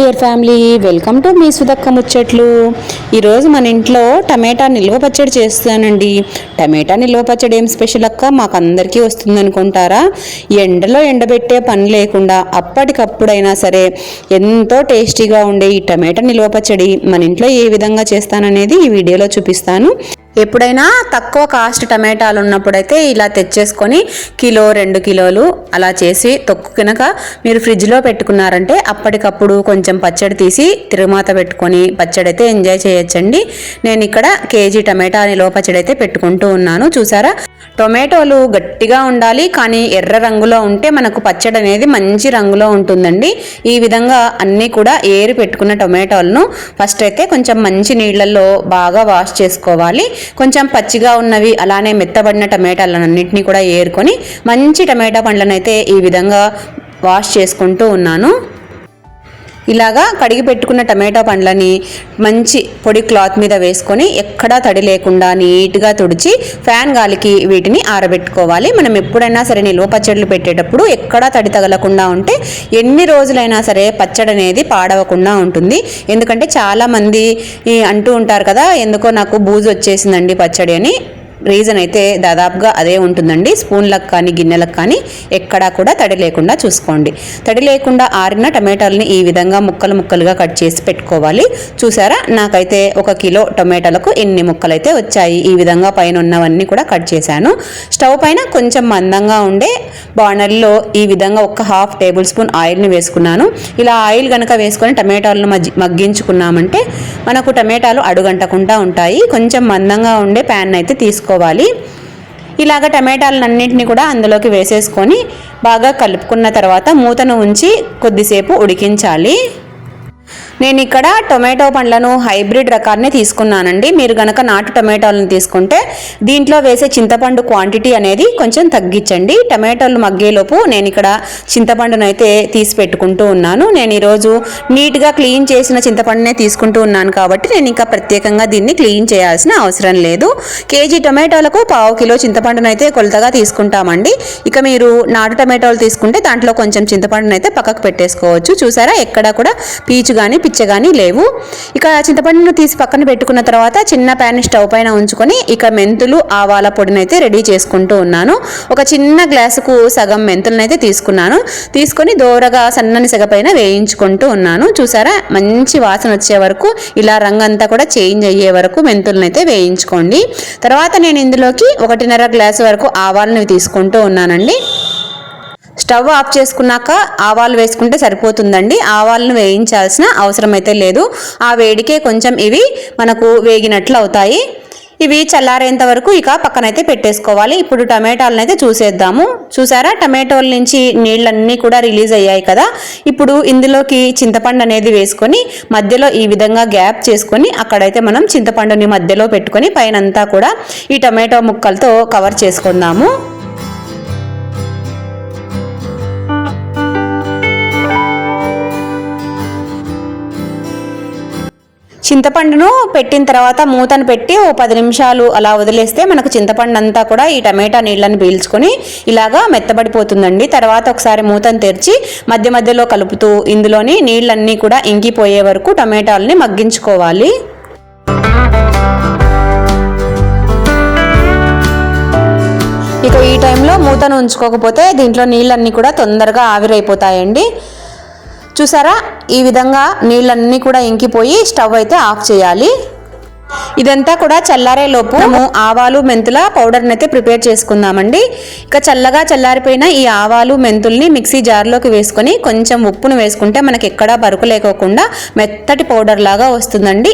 Dear family welcome to మీ సుధక్క ముచ్చట్లు. ఈరోజు మన ఇంట్లో టమాటా నిల్వ పచ్చడి చేస్తానండి. టమాటా నిల్వ పచ్చడి ఏం స్పెషల్ అక్క? మాకు అందరికీ వస్తుంది అనుకుంటారా ఎండలో ఎండబెట్టే పని లేకుండా అప్పటికప్పుడైనా సరే ఎంతో టేస్టీగా ఉండే ఈ టమాటా నిల్వ పచ్చడి మన ఇంట్లో ఏ విధంగా చేస్తాననేది ఈ వీడియోలో చూపిస్తాను. ఎప్పుడైనా తక్కువ కాస్ట్ టమాటాలు ఉన్నప్పుడైతే ఇలా తెచ్చేసుకొని కిలో రెండు కిలోలు అలా చేసి తొక్కు కనుక మీరు ఫ్రిడ్జ్లో పెట్టుకున్నారంటే అప్పటికప్పుడు కొంచెం పచ్చడి తీసి తిరుమాత పెట్టుకొని పచ్చడి అయితే ఎంజాయ్ చేయొచ్చండి. నేను ఇక్కడ కేజీ టమాటా నిలువ పచ్చడి అయితే పెట్టుకుంటూ ఉన్నాను. చూసారా? టొమాటోలు గట్టిగా ఉండాలి కానీ ఎర్ర రంగులో ఉంటే మనకు పచ్చడి అనేది మంచి రంగులో ఉంటుందండి. ఈ విధంగా అన్నీ కూడా ఏరి పెట్టుకున్న టొమాటోలను ఫస్ట్ అయితే కొంచెం మంచి నీళ్ళల్లో బాగా వాష్ చేసుకోవాలి. కొంచెం పచ్చిగా ఉన్నవి అలానే మెత్తబడిన టమాటాలన్నింటినీ కూడా ఏరుకొని మంచి టమాటా పండ్లను అయితే ఈ విధంగా వాష్ చేసుకుంటూ ఉన్నాను. ఇలాగా కడిగి పెట్టుకున్న టమాటో పండ్లని మంచి పొడి క్లాత్ మీద వేసుకొని ఎక్కడా తడి లేకుండా నీట్గా తుడిచి ఫ్యాన్ గాలికి వీటిని ఆరబెట్టుకోవాలి. మనం ఎప్పుడైనా సరే నిల్వ పచ్చళ్ళు పెట్టేటప్పుడు ఎక్కడా తడి తగలకుండా ఉంటే ఎన్ని రోజులైనా సరే పచ్చడి అనేది పాడవకుండా ఉంటుంది. ఎందుకంటే చాలామంది అంటూ ఉంటారు కదా ఎందుకో నాకు బూజు వచ్చేసిందండి పచ్చడి అని. రీజన్ అయితే దాదాపుగా అదే ఉంటుందండి. స్పూన్లకు కానీ గిన్నెలకు కానీ ఎక్కడా కూడా తడి లేకుండా చూసుకోండి. తడి లేకుండా ఆరిన టమాటాలని ఈ విధంగా ముక్కలు ముక్కలుగా కట్ చేసి పెట్టుకోవాలి. చూసారా? నాకైతే ఒక కిలో టమాటాలకు ఎన్ని ముక్కలు అయితే వచ్చాయి. ఈ విధంగా పైన ఉన్నవన్నీ కూడా కట్ చేశాను. స్టవ్ పైన కొంచెం మందంగా ఉండే బాణల్లో ఈ విధంగా ఒక హాఫ్ టేబుల్ స్పూన్ ఆయిల్ని వేసుకున్నాను. ఇలా ఆయిల్ కనుక వేసుకొని టమాటాలను మగ్గించుకున్నామంటే మనకు టమాటాలు అడుగంటకుండా ఉంటాయి. కొంచెం మందంగా ఉండే ప్యాన్ అయితే తీసుకు వేసుకోవాలి. ఇలాగ టమాటాలన్నింటినీ కూడా అందులోకి వేసేసుకొని బాగా కలుపుకున్న తర్వాత మూతను ఉంచి కొద్దిసేపు ఉడికించాలి. నేను ఇక్కడ టొమాటో పండ్లను హైబ్రిడ్ రకాన్ని తీసుకున్నానండి. మీరు గనక నాటు టమాటోలను తీసుకుంటే దీంట్లో వేసే చింతపండు క్వాంటిటీ అనేది కొంచెం తగ్గించండి. టమాటోలు మగ్గేలోపు నేను ఇక్కడ చింతపండును అయితే తీసి పెట్టుకుంటూ ఉన్నాను. నేను ఈరోజు నీట్గా క్లీన్ చేసిన చింతపండునే తీసుకుంటూ ఉన్నాను కాబట్టి నేను ఇంకా ప్రత్యేకంగా దీన్ని క్లీన్ చేయాల్సిన అవసరం లేదు. కేజీ టమాటోలకు పావు కిలో చింతపండును అయితే కొలతగా తీసుకుంటామండి. ఇక మీరు నాటు టమాటోలు తీసుకుంటే దాంట్లో కొంచెం చింతపండును అయితే పక్కకు పెట్టేసుకోవచ్చు. చూసారా? ఎక్కడ కూడా పీచు కానీ పిచ్చ లేవు. ఇక చింతపండును తీసి పక్కన పెట్టుకున్న తర్వాత చిన్న ప్యాన్ స్టవ్ పైన ఉంచుకొని ఇక మెంతులు ఆవాల పొడిని అయితే రెడీ చేసుకుంటూ ఉన్నాను. ఒక చిన్న గ్లాసుకు సగం మెంతులనైతే తీసుకున్నాను. తీసుకొని దోరగా సన్నని సెగ పైన వేయించుకుంటూ ఉన్నాను. చూసారా? మంచి వాసన వచ్చే వరకు ఇలా రంగంతా కూడా చేంజ్ అయ్యే వరకు మెంతులనైతే వేయించుకోండి. తర్వాత నేను ఇందులోకి ఒకటిన్నర గ్లాసు వరకు ఆవాలను తీసుకుంటూ ఉన్నానండి. స్టవ్ ఆఫ్ చేసుకున్నాక ఆవాలు వేసుకుంటే సరిపోతుందండి. ఆవాలను వేయించాల్సిన అవసరం అయితే లేదు. ఆ వేడికే కొంచెం ఇవి మనకు వేగినట్లు అవుతాయి. ఇవి చల్లారేంత వరకు ఇక పక్కనైతే పెట్టేసుకోవాలి. ఇప్పుడు టమాటాలను అయితే చూసేద్దాము. చూసారా? టమాటోల నుంచి నీళ్ళన్నీ కూడా రిలీజ్ అయ్యాయి కదా. ఇప్పుడు ఇందులోకి చింతపండు అనేది వేసుకొని మధ్యలో ఈ విధంగా గ్యాప్ చేసుకొని అక్కడైతే మనం చింతపండుని మధ్యలో పెట్టుకొని పైనంతా కూడా ఈ టమాటో ముక్కలతో కవర్ చేసుకుందాము. చింతపండును పెట్టిన తర్వాత మూతను పెట్టి ఓ పది నిమిషాలు అలా వదిలేస్తే మనకు చింతపండు అంతా కూడా ఈ టమాటా నీళ్ళని పీల్చుకొని ఇలాగా మెత్తబడిపోతుందండి. తర్వాత ఒకసారి మూతను తెరిచి మధ్య మధ్యలో కలుపుతూ ఇందులోని నీళ్ళన్నీ కూడా ఇంకిపోయే వరకు టమాటాలని మగ్గించుకోవాలి. ఇక ఈ టైంలో మూతను ఉంచుకోకపోతే దీంట్లో నీళ్ళన్నీ కూడా తొందరగా ఆవిరైపోతాయండి. చూసారా? ఈ విధంగా నీళ్ళన్నీ కూడా ఇంకిపోయి స్టవ్ అయితే ఆఫ్ చేయాలి. ఇదంతా కూడా చల్లారే లోపు మనము ఆవాలు మెంతుల పౌడర్ని అయితే ప్రిపేర్ చేసుకుందామండి. ఇక చల్లగా చల్లారిపోయిన ఈ ఆవాలు మెంతుల్ని మిక్సీ జార్లోకి వేసుకొని కొంచెం ఉప్పును వేసుకుంటే మనకి ఎక్కడా బరుకు లేకోకుండా మెత్తటి పౌడర్ లాగా వస్తుందండి.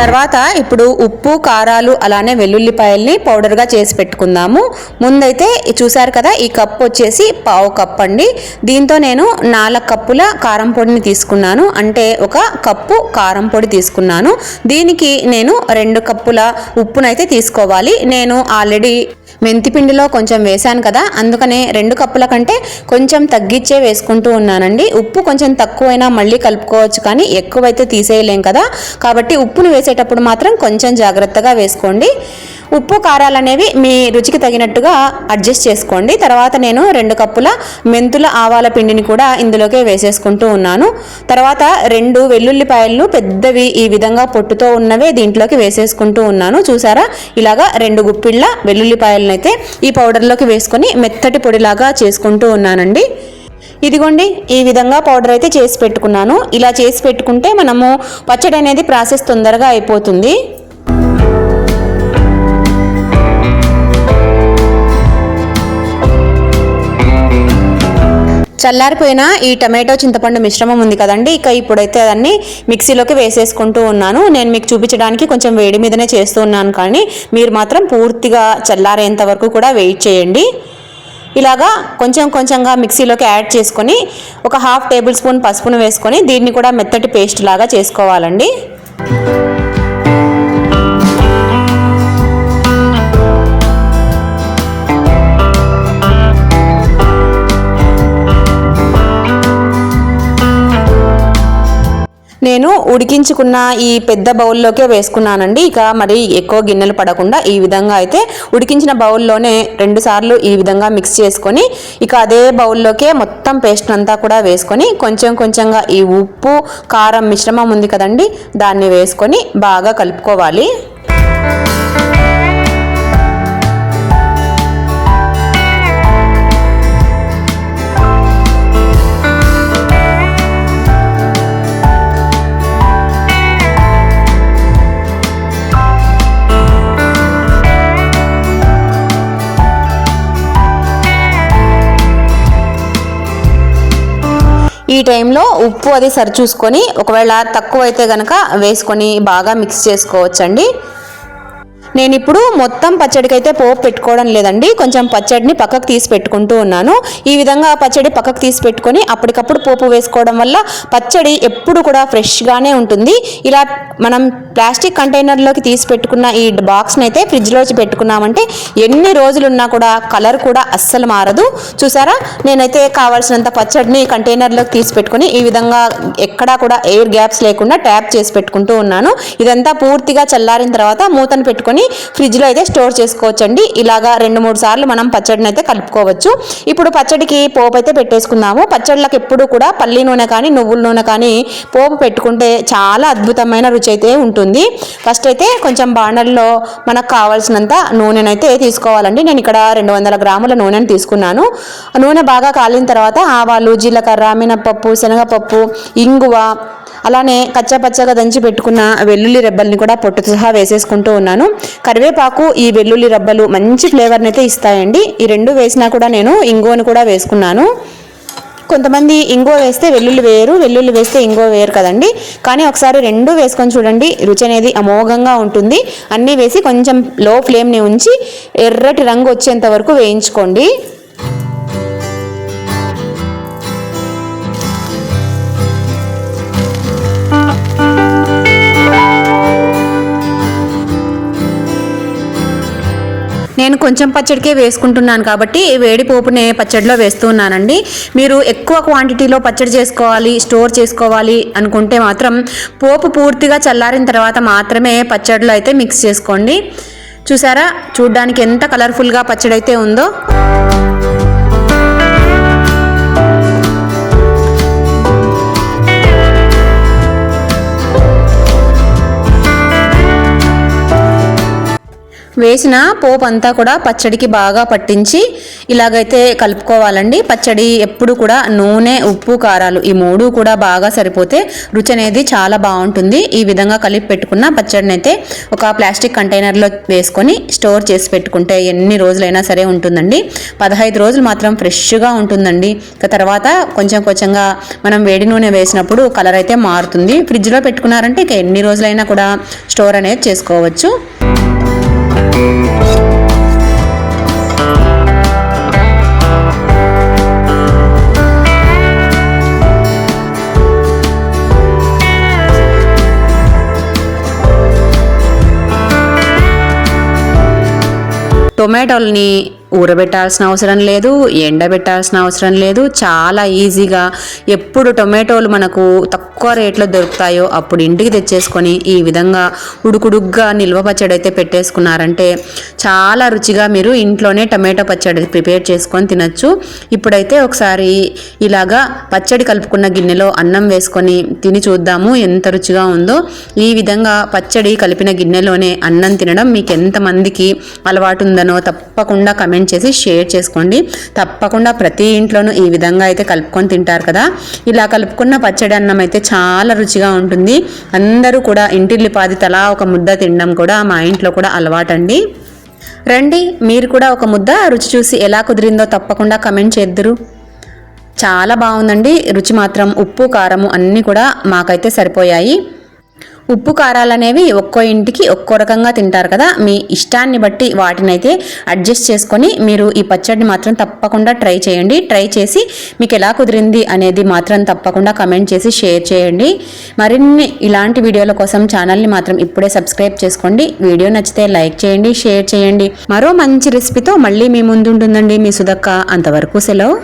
తర్వాత ఇప్పుడు ఉప్పు కారాలు అలానే వెల్లుల్లిపాయల్ని పౌడర్గా చేసి పెట్టుకుందాము. ముందైతే చూసారు కదా ఈ కప్పు వచ్చేసి పావు కప్ అండి. దీంతో నేను నాలుగు కప్పుల కారం పొడిని తీసుకున్నాను. అంటే ఒక కప్పు కారం పొడి తీసుకున్నాను. దీనికి నేను రెండు కప్పుల ఉప్పునైతే తీసుకోవాలి. నేను ఆల్రెడీ మెంతిపిండిలో కొంచెం వేశాను కదా అందుకనే రెండు కప్పుల కంటే కొంచెం తగ్గించే వేసుకుంటూ ఉన్నానండి. ఉప్పు కొంచెం తక్కువైనా మళ్ళీ కలుపుకోవచ్చు కానీ ఎక్కువైతే తీసేయలేం కదా. కాబట్టి ఉప్పును వేసేటప్పుడు మాత్రం కొంచెం జాగ్రత్తగా వేసుకోండి. ఉప్పు కారాలు అనేవి మీ రుచికి తగినట్టుగా అడ్జస్ట్ చేసుకోండి. తర్వాత నేను రెండు కప్పుల మెంతుల ఆవాల పిండిని కూడా ఇందులోకే వేసేసుకుంటూ ఉన్నాను. తర్వాత రెండు వెల్లుల్లిపాయలు పెద్దవి ఈ విధంగా పొట్టుతో ఉన్నవే దీంట్లోకి వేసేసుకుంటూ ఉన్నాను. చూసారా? ఇలాగా రెండు గుప్పిళ్ళ వెల్లుల్లిపాయలను అయితే ఈ పౌడర్లోకి వేసుకొని మెత్తటి పొడిలాగా చేసుకుంటూ ఉన్నానండి. ఇదిగోండి ఈ విధంగా పౌడర్ అయితే చేసి పెట్టుకున్నాను. ఇలా చేసి పెట్టుకుంటే మనము పచ్చడి అనేది ప్రాసెస్ తొందరగా అయిపోతుంది. చల్లారిపోయిన ఈ టమాటో చింతపండు మిశ్రమం ఉంది కదండి ఇక ఇప్పుడైతే దాన్ని మిక్సీలోకి వేసేసుకుంటూ ఉన్నాను. నేను మీకు చూపించడానికి కొంచెం వేడి మీదనే చేస్తూ ఉన్నాను కానీ మీరు మాత్రం పూర్తిగా చల్లారేంత వరకు కూడా వెయిట్ చేయండి. ఇలాగా కొంచెం కొంచెంగా మిక్సీలోకి యాడ్ చేసుకొని ఒక హాఫ్ టేబుల్ స్పూన్ పసుపును వేసుకొని దీన్ని కూడా మెత్తటి పేస్ట్ లాగా చేసుకోవాలండి. ఉడికించుకున్న ఈ పెద్ద బౌల్లోకే వేసుకున్నానండి. ఇక మరి ఎక్కువ గిన్నెలు పడకుండా ఈ విధంగా అయితే ఉడికించిన బౌల్లోనే రెండు సార్లు ఈ విధంగా మిక్స్ చేసుకొని ఇక అదే బౌల్లోకే మొత్తం పేస్ట్ అంతా కూడా వేసుకొని కొంచెం కొంచెంగా ఈ ఉప్పు కారం మిశ్రమం ఉంది కదండి దాన్ని వేసుకొని బాగా కలుపుకోవాలి. ఈ టైంలో ఉప్పు అది సరి చూసుకొని ఒకవేళ తక్కువ అయితే కనుక వేసుకొని బాగా మిక్స్ చేసుకోవచ్చండి. నేను ఇప్పుడు మొత్తం పచ్చడికి అయితే పోపు పెట్టుకోవడం లేదండి. కొంచెం పచ్చడిని పక్కకు తీసి పెట్టుకుంటూ ఉన్నాను. ఈ విధంగా పచ్చడి పక్కకు తీసి పెట్టుకొని అప్పటికప్పుడు పోపు వేసుకోవడం వల్ల పచ్చడి ఎప్పుడు కూడా ఫ్రెష్గానే ఉంటుంది. ఇలా మనం ప్లాస్టిక్ కంటైనర్లోకి తీసి పెట్టుకున్న ఈ బాక్స్ని అయితే ఫ్రిడ్జ్లోకి పెట్టుకున్నామంటే ఎన్ని రోజులున్నా కూడా కలర్ కూడా అస్సలు మారదు. చూసారా? నేనైతే కావాల్సినంత పచ్చడిని కంటైనర్లోకి తీసి పెట్టుకుని ఈ విధంగా ఎక్కడా కూడా ఎయిర్ గ్యాప్స్ లేకుండా ట్యాప్ చేసి పెట్టుకుంటూ ఉన్నాను. ఇదంతా పూర్తిగా చల్లారిన తర్వాత మూతను పెట్టుకొని ఫ్రిడ్జ్లో అయితే స్టోర్ చేసుకోవచ్చండి. ఇలాగా రెండు మూడు సార్లు మనం పచ్చడిని అయితే కలుపుకోవచ్చు. ఇప్పుడు పచ్చడికి పోపు అయితే పెట్టేసుకుందాము. పచ్చళ్ళకి ఎప్పుడు కూడా పల్లి నూనె కానీ నువ్వుల నూనె కానీ పోపు పెట్టుకుంటే చాలా అద్భుతమైన రుచి అయితే ఉంటుంది. ఫస్ట్ అయితే కొంచెం బాండల్లో మనకు కావాల్సినంత నూనెనైతే తీసుకోవాలండి. నేను ఇక్కడ రెండు వందల గ్రాముల నూనెను తీసుకున్నాను. నూనె బాగా కాలిన తర్వాత ఆవాలు జీలకర్ర మినపప్పు శనగపప్పు ఇంగువ అలానే కచ్చాపచ్చగా దంచి పెట్టుకున్న వెల్లుల్లి రెబ్బల్ని కూడా పొట్టు సహా వేసేసుకుంటూ ఉన్నాను. కరివేపాకు ఈ వెల్లుల్లి రెబ్బలు మంచి ఫ్లేవర్ని అయితే ఇస్తాయండి. ఈ రెండు వేసినా కూడా నేను ఇంగువను కూడా వేసుకున్నాను. కొంతమంది ఇంగో వేస్తే వెల్లుల్లి వేయరు వెల్లుల్లి వేస్తే ఇంగో వేయరు కదండి. కానీ ఒకసారి రెండు వేసుకొని చూడండి రుచి అనేది అమోఘంగా ఉంటుంది. అన్నీ వేసి కొంచెం లో ఫ్లేమ్ని ఉంచి ఎర్రటి రంగు వచ్చేంత వరకు వేయించుకోండి. నేను కొంచెం పచ్చడికే వేసుకుంటున్నాను కాబట్టి వేడి పోపునే పచ్చడిలో వేస్తున్నానండి మీరు ఎక్కువ క్వాంటిటీలో పచ్చడి చేసుకోవాలి స్టోర్ చేసుకోవాలి అనుకుంటే మాత్రం పోపు పూర్తిగా చల్లారిన తర్వాత మాత్రమే పచ్చడిలో అయితే మిక్స్ చేసుకోండి. చూసారా? చూడ్డానికి ఎంత కలర్ఫుల్గా పచ్చడి అయితే ఉందో. వేసిన పోపు అంతా కూడా పచ్చడికి బాగా పట్టించి ఇలాగైతే కలుపుకోవాలండి. పచ్చడి ఎప్పుడు కూడా నూనె ఉప్పు కారాలు ఈ మూడు కూడా బాగా సరిపోతే రుచి అనేది చాలా బాగుంటుంది. ఈ విధంగా కలిపి పెట్టుకున్న పచ్చడిని అయితే ఒక ప్లాస్టిక్ కంటైనర్లో వేసుకొని స్టోర్ చేసి పెట్టుకుంటే ఎన్ని రోజులైనా సరే ఉంటుందండి. పదహైదు రోజులు మాత్రం ఫ్రెష్గా ఉంటుందండి. ఇక తర్వాత కొంచెం కొంచెంగా మనం వేడి నూనె వేసినప్పుడు కలర్ అయితే మారుతుంది. ఫ్రిడ్జ్లో పెట్టుకున్నారంటే ఇక ఎన్ని రోజులైనా కూడా స్టోర్ అనేది చేసుకోవచ్చు. టొమాటోల్ని ఊరబెట్టాల్సిన అవసరం లేదు ఎండబెట్టాల్సిన అవసరం లేదు. చాలా ఈజీగా ఎప్పుడు టొమాటోలు మనకు తక్కువ రేట్లో దొరుకుతాయో అప్పుడు ఇంటికి తెచ్చేసుకొని ఈ విధంగా ఉడుకుడుగ్గా నిల్వ పచ్చడి అయితే పెట్టేసుకున్నారంటే చాలా రుచిగా మీరు ఇంట్లోనే టమాటో పచ్చడి ప్రిపేర్ చేసుకొని తినచ్చు. ఇప్పుడైతే ఒకసారి ఇలాగా పచ్చడి కలుపుకున్న గిన్నెలో అన్నం వేసుకొని తిని చూద్దాము ఎంత రుచిగా ఉందో. ఈ విధంగా పచ్చడి కలిపిన గిన్నెలోనే అన్నం తినడం మీకు ఎంతమందికి అలవాటు ఉందనో తప్పకుండా కామెంట్ చేసి షేర్ చేసుకోండి. తప్పకుండా ప్రతి ఇంట్లోనూ ఈ విధంగా అయితే కలుపుకొని తింటారు కదా. ఇలా కలుపుకున్న పచ్చడి అన్నం అయితే చాలా రుచిగా ఉంటుంది. అందరూ కూడా ఇంటిల్లిపాది తలా ఒక ముద్ద తినడం కూడా మా ఇంట్లో కూడా అలవాటండి. రండి మీరు కూడా ఒక ముద్ద రుచి చూసి ఎలా కుదిరిందో తప్పకుండా కమెంట్ చేద్దరు. చాలా బాగుందండి. రుచి మాత్రం ఉప్పు కారము అన్నీ కూడా మాకైతే సరిపోయాయి. ఉప్పు కారాలు అనేవి ఒక్కో ఇంటికి ఒక్కో రకంగా తింటారు కదా. మీ ఇష్టాన్ని బట్టి వాటినైతే అడ్జస్ట్ చేసుకొని మీరు ఈ పచ్చడిని మాత్రం తప్పకుండా ట్రై చేయండి. ట్రై చేసి మీకు ఎలా కుదిరింది అనేది మాత్రం తప్పకుండా కమెంట్ చేసి షేర్ చేయండి. మరిన్ని ఇలాంటి వీడియోల కోసం ఛానల్ని మాత్రం ఇప్పుడే సబ్స్క్రైబ్ చేసుకోండి. వీడియో నచ్చితే లైక్ చేయండి షేర్ చేయండి. మరో మంచి రెసిపీతో మళ్ళీ మీ ముందు ఉంటుందండి మీ సుధక్క. అంతవరకు సెలవు.